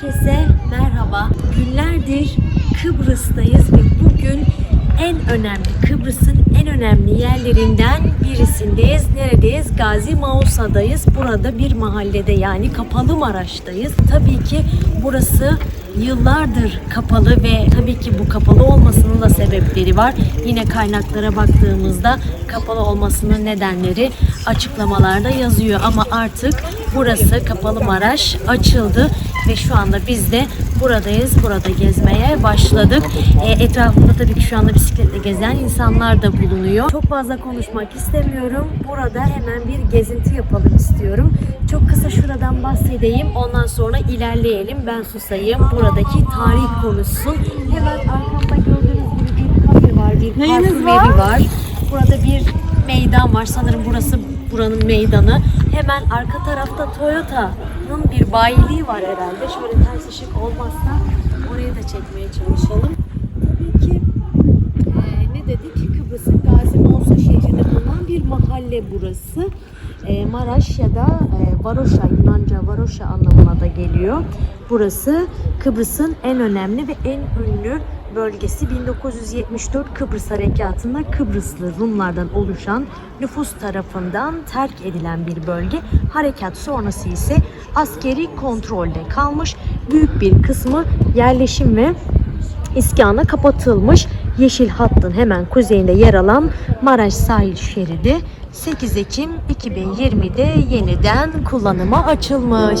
Herkese merhaba. Günlerdir Kıbrıs'tayız ve bugün en önemli Kıbrıs'ın en önemli yerlerinden birisindeyiz. Neredeyiz? Gazi Mausa'dayız. Burada bir mahallede yani Kapalı Maraş'tayız. Tabii ki burası yıllardır kapalı ve tabii ki bu kapalı olmasının da sebepleri var. Yine kaynaklara baktığımızda kapalı olmasının nedenleri açıklamalarda yazıyor ama artık burası Kapalı Maraş açıldı ve şu anda biz de buradayız. Burada gezmeye başladık. E, etrafında tabii ki şu anda bisikletle gezen insanlar da bulunuyor. Çok fazla konuşmak istemiyorum. Burada hemen bir gezinti yapalım istiyorum. Çok kısa şuradan bahsedeyim. Ondan sonra ilerleyelim. Ben susayım. Buradaki tarih konuşsun. Hemen arkamda gördüğünüz gibi bir kafe var. Bir parkur var? var. Burada bir meydan var. Sanırım burası buranın meydanı. Hemen arka tarafta Toyota'nın bir bayiliği var herhalde. Şöyle ters ışık olmazsa orayı da çekmeye çalışalım. Tabii ki e, ne dedik? Kıbrıs'ın Gazi Mausa şehrinde bulunan bir mahalle burası. E, Maraş ya da e, Varoşa, Yunanca Varoşa anlamına da geliyor. Burası Kıbrıs'ın en önemli ve en ünlü bölgesi 1974 Kıbrıs Harekatı'nda Kıbrıslı Rumlardan oluşan nüfus tarafından terk edilen bir bölge. Harekat sonrası ise askeri kontrolde kalmış. Büyük bir kısmı yerleşim ve iskana kapatılmış. Yeşil hattın hemen kuzeyinde yer alan Maraş sahil şeridi 8 Ekim 2020'de yeniden kullanıma açılmış.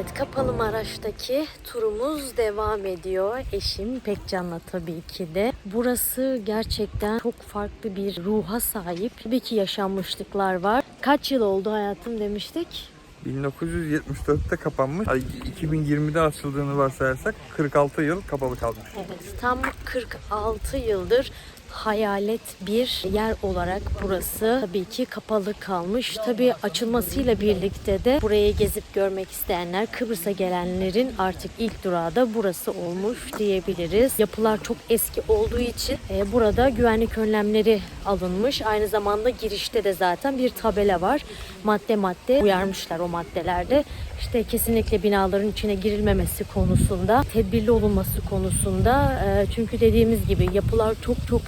Evet Kapalı Maraş'taki turumuz devam ediyor. Eşim Pekcan'la tabii ki de. Burası gerçekten çok farklı bir ruha sahip. Tabii ki yaşanmışlıklar var. Kaç yıl oldu hayatım demiştik? 1974'te kapanmış. Ay, 2020'de açıldığını varsayarsak 46 yıl kapalı kalmış. Evet, tam 46 yıldır hayalet bir yer olarak burası tabii ki kapalı kalmış. Tabii açılmasıyla birlikte de burayı gezip görmek isteyenler, Kıbrıs'a gelenlerin artık ilk durağı da burası olmuş diyebiliriz. Yapılar çok eski olduğu için e, burada güvenlik önlemleri alınmış. Aynı zamanda girişte de zaten bir tabela var. Madde madde uyarmışlar o maddelerde. İşte kesinlikle binaların içine girilmemesi konusunda, tedbirli olunması konusunda. E, çünkü dediğimiz gibi yapılar çok çok.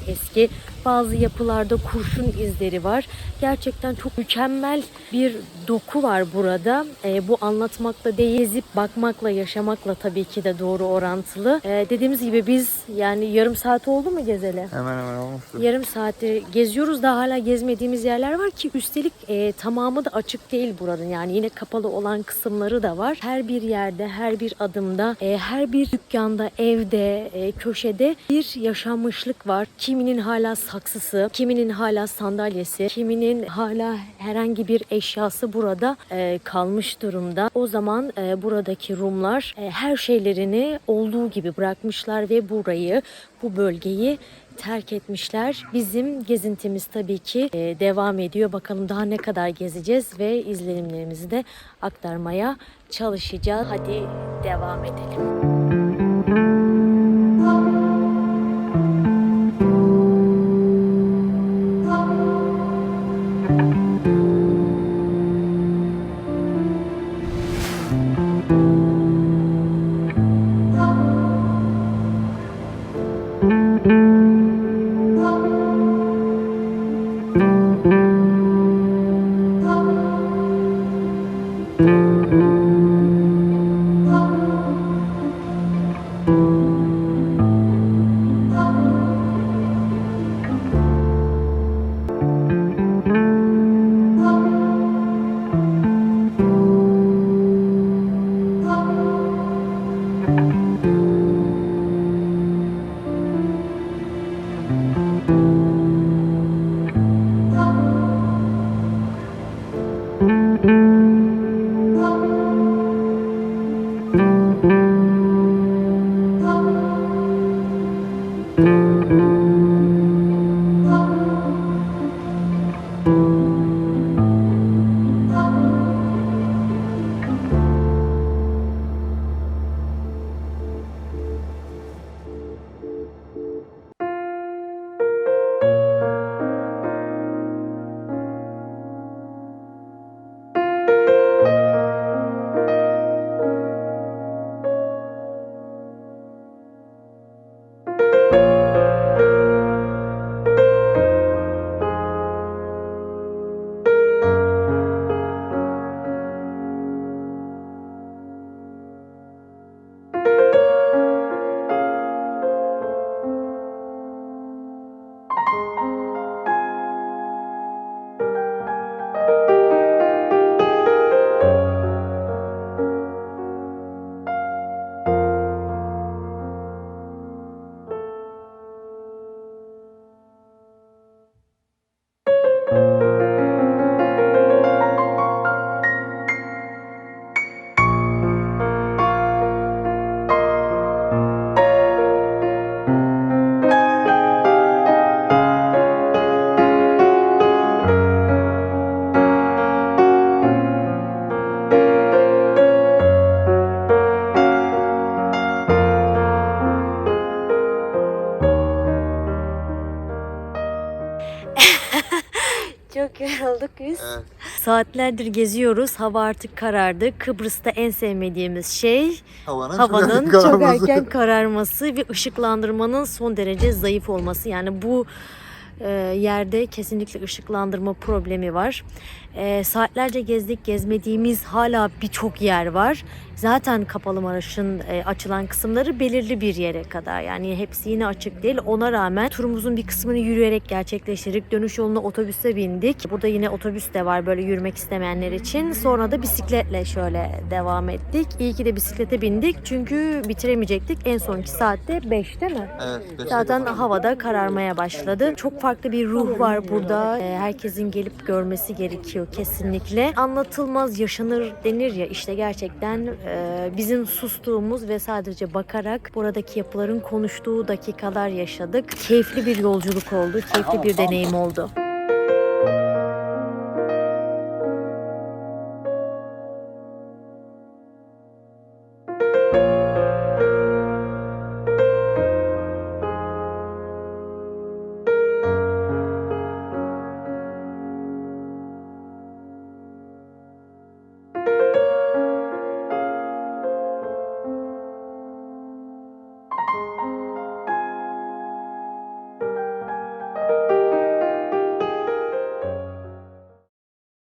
Bazı yapılarda kurşun izleri var. Gerçekten çok mükemmel bir doku var burada. E, bu anlatmakla değil, gezip bakmakla, yaşamakla tabii ki de doğru orantılı. E, dediğimiz gibi biz yani yarım saat oldu mu gezeli? Hemen hemen olmuştur. Yarım saattir geziyoruz da hala gezmediğimiz yerler var ki üstelik e, tamamı da açık değil buranın. Yani yine kapalı olan kısımları da var. Her bir yerde, her bir adımda, e, her bir dükkanda, evde, e, köşede bir yaşanmışlık var. Kiminin hala saksısı, kiminin hala sandalyesi, kiminin hala herhangi bir eşyası burada e, kalmış durumda. O zaman e, buradaki Rumlar e, her şeylerini olduğu gibi bırakmışlar ve burayı, bu bölgeyi terk etmişler. Bizim gezintimiz tabii ki e, devam ediyor. Bakalım daha ne kadar gezeceğiz ve izlenimlerimizi de aktarmaya çalışacağız. Hadi devam edelim. Kız. Evet. Saatlerdir geziyoruz. Hava artık karardı. Kıbrıs'ta en sevmediğimiz şey Havanın, havanın çok çok erken kararması ve ışıklandırmanın son derece zayıf olması. Yani bu e, yerde kesinlikle ışıklandırma problemi var. E, saatlerce gezdik, gezmediğimiz hala birçok yer var. Zaten Kapalı Maraş'ın e, açılan kısımları belirli bir yere kadar. Yani hepsi yine açık değil. Ona rağmen turumuzun bir kısmını yürüyerek gerçekleştirdik. Dönüş yoluna otobüse bindik. Burada yine otobüs de var böyle yürümek istemeyenler için. Sonra da bisikletle şöyle devam ettik. İyi ki de bisiklete bindik çünkü bitiremeyecektik. En sonki saatte 5 değil mi? Evet. Zaten havada kararmaya başladı. Çok farklı bir ruh var burada. Ee, Herkesin gelip görmesi gerekiyor kesinlikle. Anlatılmaz yaşanır denir ya işte gerçekten e, bizim sustuğumuz ve sadece bakarak buradaki yapıların konuştuğu dakikalar yaşadık. Keyifli bir yolculuk oldu. Keyifli bir deneyim oldu.